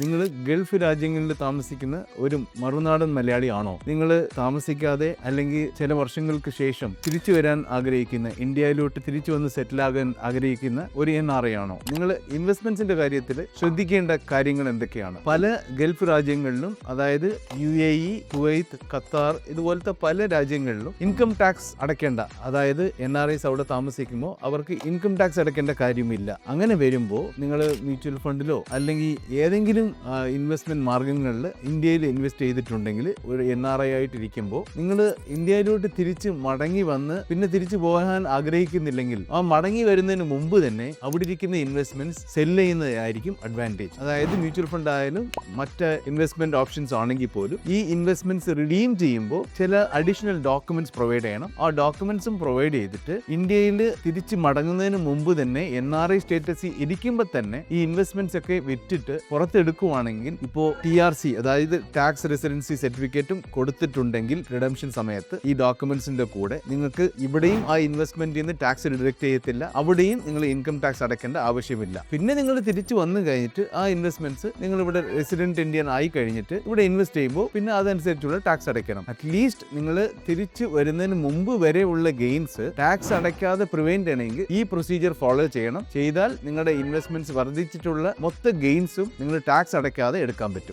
നിങ്ങൾ ഗൾഫ് രാജ്യങ്ങളിൽ താമസിക്കുന്ന ഒരു മറുനാടൻ മലയാളിയാണോ? നിങ്ങൾ താമസിക്കാതെ അല്ലെങ്കിൽ ചില വർഷങ്ങൾക്ക് ശേഷം തിരിച്ചു വരാൻ ആഗ്രഹിക്കുന്ന ഇന്ത്യയിലോട്ട് തിരിച്ചു വന്ന് സെറ്റിൽ ആകാൻ ആഗ്രഹിക്കുന്ന ഒരു എൻ ആർ ആണോ? നിങ്ങൾ ഇൻവെസ്റ്റ്മെന്റ്സിന്റെ കാര്യത്തിൽ ശ്രദ്ധിക്കേണ്ട കാര്യങ്ങൾ എന്തൊക്കെയാണ്? പല ഗൾഫ് രാജ്യങ്ങളിലും അതായത് U A E Kuwait Qatar ഇതുപോലത്തെ പല രാജ്യങ്ങളിലും ഇൻകം ടാക്സ് അടയ്ക്കേണ്ട അതായത് എൻ ആർ ഐസ് അവിടെ താമസിക്കുമ്പോൾ അവർക്ക് ഇൻകം ടാക്സ് അടയ്ക്കേണ്ട കാര്യമില്ല. അങ്ങനെ വരുമ്പോൾ നിങ്ങൾ മ്യൂച്വൽ ഫണ്ടിലോ അല്ലെങ്കിൽ ഏതെങ്കിലും ഇൻവെസ്റ്റ്മെന്റ് മാർഗങ്ങളിൽ ഇന്ത്യയിൽ ഇൻവെസ്റ്റ് ചെയ്തിട്ടുണ്ടെങ്കിൽ ഒരു എൻ ആർ ഐ ആയിട്ടിരിക്കുമ്പോൾ നിങ്ങൾ ഇന്ത്യയിലോട്ട് തിരിച്ച് മടങ്ങി വന്ന് പിന്നെ തിരിച്ചു പോകാൻ ആഗ്രഹിക്കുന്നില്ലെങ്കിൽ ആ മടങ്ങി വരുന്നതിന് മുമ്പ് തന്നെ അവിടെ ഇരിക്കുന്ന ഇൻവെസ്റ്റ്മെന്റ്സ് സെൽ ചെയ്യുന്നതായിരിക്കും അഡ്വാന്റേജ് അതായത് മ്യൂച്വൽ ഫണ്ട് ആയാലും മറ്റ് ഇൻവെസ്റ്റ്മെന്റ് ഓപ്ഷൻസ് ആണെങ്കിൽ പോലും ഈ ഇൻവെസ്റ്റ്മെന്റ്സ് റിഡീം ചെയ്യുമ്പോൾ ചില അഡീഷണൽ ഡോക്യുമെന്റ്സ് പ്രൊവൈഡ് ചെയ്യണം. ആ ഡോക്യുമെന്റ്സും പ്രൊവൈഡ് ചെയ്തിട്ട് ഇന്ത്യയിൽ തിരിച്ച് മടങ്ങുന്നതിന് മുമ്പ് തന്നെ എൻ ആർ ഐ സ്റ്റേറ്റസിൽ ഇരിക്കുമ്പോൾ തന്നെ ഈ ഇൻവെസ്റ്റ്മെന്റ്സ് ഒക്കെ വിറ്റിട്ട് പുറത്തെടുക്കുവാണെങ്കിൽ ഇപ്പോൾ ടി ആർ സി അതായത് ടാക്സ് റെസിഡൻസി സർട്ടിഫിക്കറ്റും കൊടുത്തിട്ടുണ്ടെങ്കിൽ റിഡംഷൻ സമയത്ത് ഈ ഡോക്യുമെന്റ്സിന്റെ കൂടെ നിങ്ങൾക്ക് ഇവിടെയും ആ ഇൻവെസ്റ്റ്മെന്റിൽ നിന്ന് ടാക്സ് ഡിഡക്ട് ചെയ്യത്തില്ല. അവിടെയും നിങ്ങൾ ഇൻകം ടാക്സ് അടയ്ക്കേണ്ട ആവശ്യമില്ല. പിന്നെ നിങ്ങൾ തിരിച്ചു വന്നു കഴിഞ്ഞിട്ട് ആ ഇൻവെസ്റ്റ്മെന്റ്സ് നിങ്ങൾ ഇവിടെ റെസിഡന്റ് ഇന്ത്യൻ ആയി കഴിഞ്ഞിട്ട് ഇവിടെ ഇൻവെസ്റ്റ് ചെയ്യുമ്പോൾ പിന്നെ അതനുസരിച്ചുള്ള ടാക്സ് അടയ്ക്കണം. അറ്റ്ലീസ്റ്റ് നിങ്ങൾ തിരിച്ചു വരുന്നതിന് മുമ്പ് വരെയുള്ള ഗെയിൻസ് ടാക്സ് അടയ്ക്കാതെ പ്രിവെന്റ് ചെയ്യണമെങ്കിൽ ഈ പ്രൊസീജിയർ ഫോളോ ചെയ്യണം. ചെയ്താൽ നിങ്ങളുടെ ഇൻവെസ്റ്റ്മെന്റ്സ് വർദ്ധിച്ചിട്ടുള്ള മൊത്ത ഗെയിൻസും നിങ്ങൾ ടാക്സ് അടയ്ക്കാതെ എടുക്കാൻ പറ്റും.